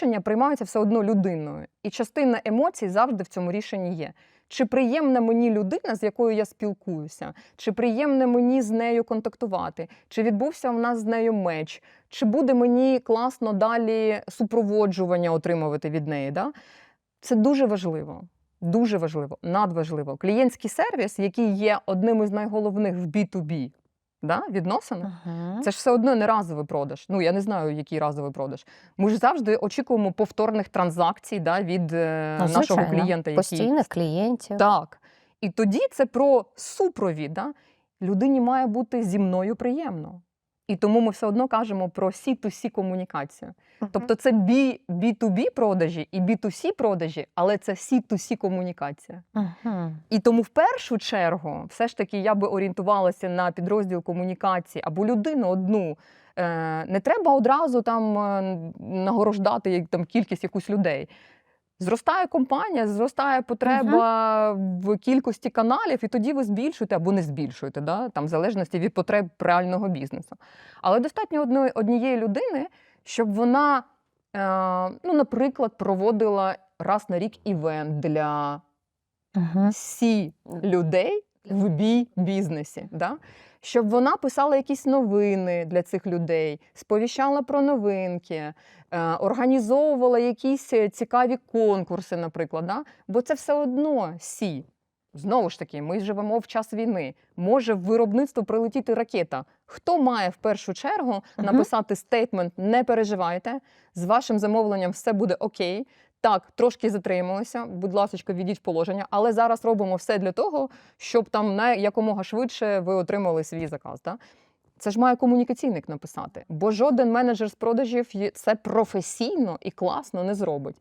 рішення приймаються все одно людиною, і частина емоцій завжди в цьому рішенні є. Чи приємна мені людина, з якою я спілкуюся, чи приємно мені з нею контактувати, чи відбувся в нас з нею меч, чи буде мені класно далі супроводжування отримувати від неї. Да? Це дуже важливо. Дуже важливо, надважливо. Клієнтський сервіс, який є одним із найголовних в B2B да, відносинах, Ага. це ж все одно не разовий продаж. Ну я не знаю, який разовий продаж. Ми ж завжди очікуємо повторних транзакцій да, від е, Ну, нашого клієнта, який Постійних клієнтів. так. І тоді це про супровід. Да? Людині має бути зі мною приємно. І тому ми все одно кажемо про C2C комунікацію. Мгм. Тобто це B, B2B продажі і B2C продажі, але це C2C комунікація. Ага. І тому в першу чергу, все ж таки, я би орієнтувалася на підрозділ комунікації або людину одну. Е, Не треба одразу там е, нагорождати там кількість якусь людей. Зростає компанія, зростає потреба в кількості каналів, і тоді ви збільшуєте або не збільшуєте, да? там, в залежності від потреб реального бізнесу. Але достатньо одної, однієї людини, щоб вона, е, ну, наприклад, проводила раз на рік івент для Ага. сі людей в бій бізнесі. Да? Щоб вона писала якісь новини для цих людей, сповіщала про новинки, е, організовувала якісь е, цікаві конкурси, наприклад. Да? Бо це все одно сі. Знову ж таки, ми живемо в час війни. Може в виробництво прилетіти ракета. Хто має в першу чергу написати стейтмент Не переживайте, з вашим замовленням все буде окей. Так, трошки затрималися, будь ласка, відіть в положення, але зараз робимо все для того, щоб там на якомога швидше ви отримали свій заказ. Да? Це ж має комунікаційник написати, бо жоден менеджер з продажів це професійно і класно не зробить.